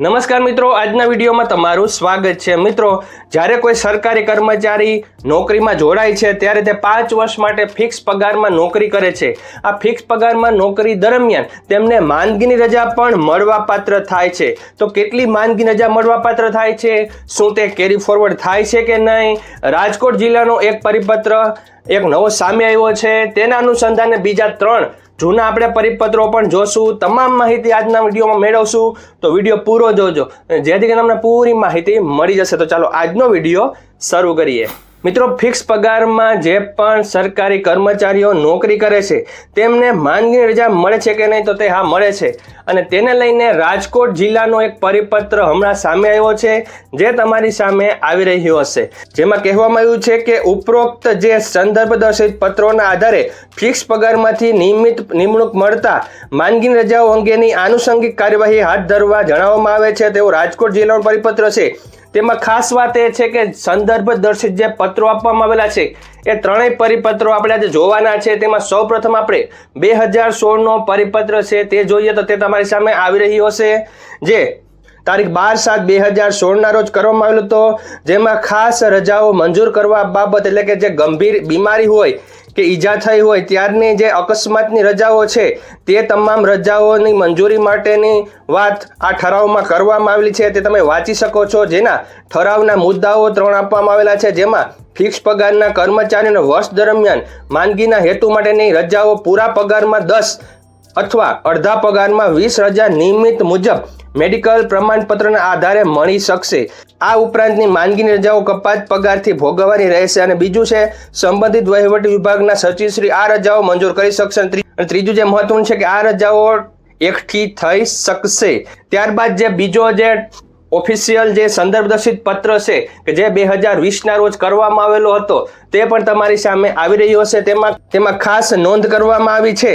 નમસ્કાર મિત્રો, આજના વિડીયોમાં તમારું સ્વાગત છે. મિત્રો, જ્યારે કોઈ સરકારી કર્મચારી નોકરીમાં જોડાય છે, ત્યારે તે પાંચ વર્ષ માટે ફિક્સ પગારમાં નોકરી કરે છે. આ ફિક્સ પગારમાં નોકરી દરમિયાન તેમને માંદગીની રજા પણ મળવાપાત્ર થાય છે. તો કેટલી માંદગી રજા મળવાપાત્ર થાય છે? શું તે કેરી ફોરવર્ડ થાય છે કે નહીં? રાજકોટ જિલ્લાનો એક પરિપત્ર, એક નવો સામે આવ્યો છે. તેના અનુસંધાને બીજા ત્રણ જૂના આપણે પરિપત્રો પણ જોશું, તમામ માહિતી આજના વિડીયોમાં મેળવશું. તો વીડિયો પૂરો જોજો. જેથી કરીને તમને પૂરી માહિતી મળી જશે. તો ચાલો આજનો વીડિયો શરૂ કરીએ. મિત્રો ફિક્સ પગારમાં જે પણ સરકારી કર્મચારીઓ નોકરી કરે છે, તેમને માંદગી રજા મળે છે કે નહીં તો તે હા મળે છે. અને તેને લઈને રાજકોટ જિલ્લાનો એક પરિપત્ર હમણાં સામે આવ્યો છે, જે તમારી સામે આવી રહ્યો હશે. જેમાં કહેવામાં આવ્યું છે કે ઉપરોક્ત જે સંદર્ભ દર્શિત પત્રોના આધારે ફિક્સ પગારમાંથી નિયમિત નિમણૂક મળતા માંદગી રજાઓ અંગેની આનુષંગિક કાર્યવાહી હાથ ધરવા જણાવવામાં આવે છે. તેવો રાજકોટ જિલ્લાનો પરિપત્ર છે. તેમાં ખાસ વાત એ છે કે સંદર્ભ દર્શિત જે પત્રો આપવામાં આવેલા છે, એ ત્રણેય પરિપત્રો આપણે આજે જોવાના છે. તેમાં સૌપ્રથમ આપણે બે હજાર સોળનો પરિપત્ર છે, તે જોઈએ તો તે તમારી સામે આવી રહ્યો હશે. જે તારીખ બાર સાત બે હજાર સોળના રોજ કરવામાં આવેલો હતો, જેમાં ખાસ રજાઓ મંજૂર કરવા બાબત એટલે કે જે ગંભીર બીમારી હોય કે ઈજા થઈ હોય ત્યારની જે અકસ્માતની રજાઓ છે, તે તમામ રજાઓની મંજૂરી માટેની વાત આ ઠરાવમાં કરવામાં આવેલી છે. તે તમે વાંચી શકો છો. જેના ઠરાવના મુદ્દાઓ ત્રણ આપવામાં આવેલા છે. જેમાં ફિક્સ પગારના કર્મચારીઓને વર્ષ દરમિયાન માંદગીના હેતુ માટેની રજાઓ, પૂરા પગારમાં દસ અથવા અડધા પગારમાં વીસ રજા નિયમિત મુજબ મેડિકલ પ્રમાણપત્રના આધારે મળી શકશે. આ ઉપરાંતની માંદગીની રજાઓ કપાત પગારથી ભોગવવાની રહેશે અને બીજું છે, સંબંધિત વહીવટી વિભાગના સચિવશ્રી આ રજાઓ મંજૂર કરી શકશે. અને ત્રીજું જે મહત્વનું છે કે આ રજાઓ એકઠી થઈ શકશે. ત્યારબાદ જે બીજો જે ઓફિશિયલ જે સંદર્ભદર્શિત પત્ર છે, કે જે બે હજાર વીસના રોજ કરવામાં આવેલો હતો, તે પણ તમારી સામે આવી રહ્યો છે તેમાં તેમાં ખાસ નોંધ કરવામાં આવી છે.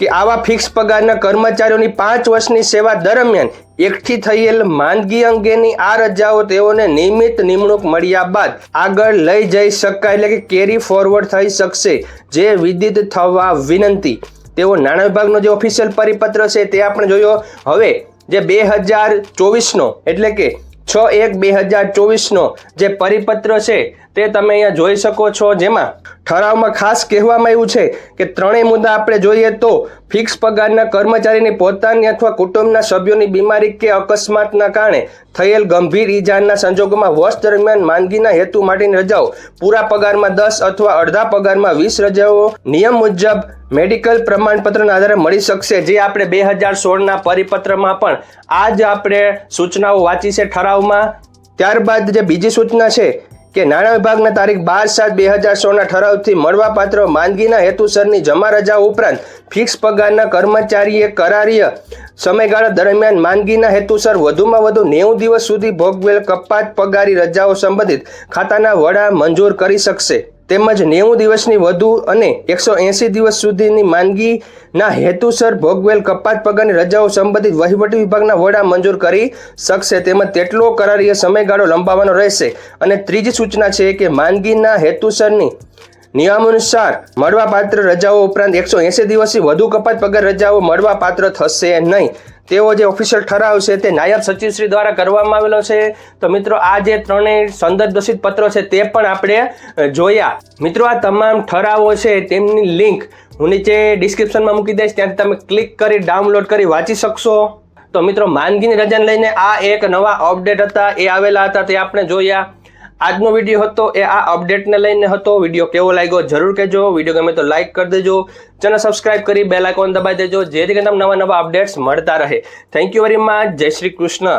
કે આવા ફિક્સ પગારના કર્મચારીઓની પાંચ વર્ષની સેવા દરમિયાન એકઠી થયેલ માંદગી અંગેની આ રજાઓ તેઓને નિયમિત નિમણૂક મળ્યા બાદ આગળ લઈ જઈ શકાય એટલે કે કેરી ફોરવર્ડ થઈ શકશે. જે વિદિત થવા વિનંતી. તેઓ નાણાં વિભાગનો જે ઓફિશિયલ પરિપત્ર છે તે આપણે જોયો. હવે જે બે હજાર ચોવીસનો એટલે કે છ એક બે હજાર ચોવીસનો જે પરિપત્ર છે તે તમે અહીંયા જોઈ શકો છો. જેમાં ઠરાવમાં ખાસ કહેવામાં આવ્યું છે કે ત્રણેય મુદ્દા આપણે જોઈએ તો ફિક્સ પગારના કર્મચારીની પોતાની અથવા કુટુંબના સભ્યોની બીમારી કે અકસ્માતના કારણે થયેલ ગંભીર ઈજાના સંજોગોમાં વર્ષ દરમિયાન માંદગીના હેતુ માટેની રજાઓ, પૂરા પગારમાં દસ અથવા અડધા પગારમાં વીસ રજાઓ, નિયમ મુજબ મેડિકલ પ્રમાણપત્રના આધારે મળી શકશે. જે આપણે બે હજાર સોળના પરિપત્રમાં પણ આ જ આપણે સૂચનાઓ વાંચી છે ઠરાવમાં. ત્યારબાદ જે બીજી સૂચના છે કે નાણાં વિભાગના તારીખ બાર સાત બે હજાર સોળના ઠરાવથી મળવાપાત્ર માંદગીના હેતુસરની જમા રજા ઉપરાંત ફિક્સ પગારના કર્મચારીએ કરારીય સમયગાળા દરમિયાન માંદગીના હેતુસર વધુમાં વધુ નેવું દિવસ સુધી ભોગવેલ કપાત પગારી રજાઓ સંબંધિત ખાતાના વડા મંજૂર કરી શકશે. તેમજ નેવું દિવસની વધુ અને એકસો એંસી દિવસ સુધીની માંદગીના હેતુસર ભોગવેલ કપાત પગારની રજાઓ સંબંધિત વહીવટી વિભાગના વડા મંજૂર કરી શકશે. તેમજ તેટલો કરારીય સમયગાળો લંબાવવાનો રહેશે. અને ત્રીજી સૂચના છે કે માંદગીના હેતુસરની નિયમાનુસાર મળવાપાત્ર રજાઓ ઉપરાંત એકસો એંસી દિવસથી વધુ કપાત પગાર રજાઓ મળવાપાત્ર થશે નહીં. તેવો જે ઓફિશિયલ ઠરાવ છે તે નાયબ સચિવશ્રી દ્વારા કરવામાં આવેલો છે. તો મિત્રો, આ જે ત્રણેય સંદર્ભ દોષિત પત્રો છે તે પણ આપણે જોયા. મિત્રો, આ તમામ ઠરાવો છે તેમની લિંક હું નીચે ડિસ્ક્રિપ્શનમાં મૂકી દઈશ. ત્યાંથી તમે ક્લિક કરી, ડાઉનલોડ કરી વાંચી શકશો. તો મિત્રો, માંદગીની રજાને લઈને આ એક નવા અપડેટ હતા, એ આવેલા હતા, તે આપણે જોયા. આજનો વીડિયો હતો એ આ અપડેટને લઈને હતો. વીડિયો કેવો લાગ્યો જરૂર કહેજો. વીડિયો ગમે તો લાઈક કરી દેજો. ચેનલ સબસ્ક્રાઇબ કરી બેલ આઇકોન દબાવી દેજો જેથી કરીને તમને નવા નવા અપડેટ્સ મળતા રહે. થેન્ક યુ વેરી મચ જય શ્રી કૃષ્ણ.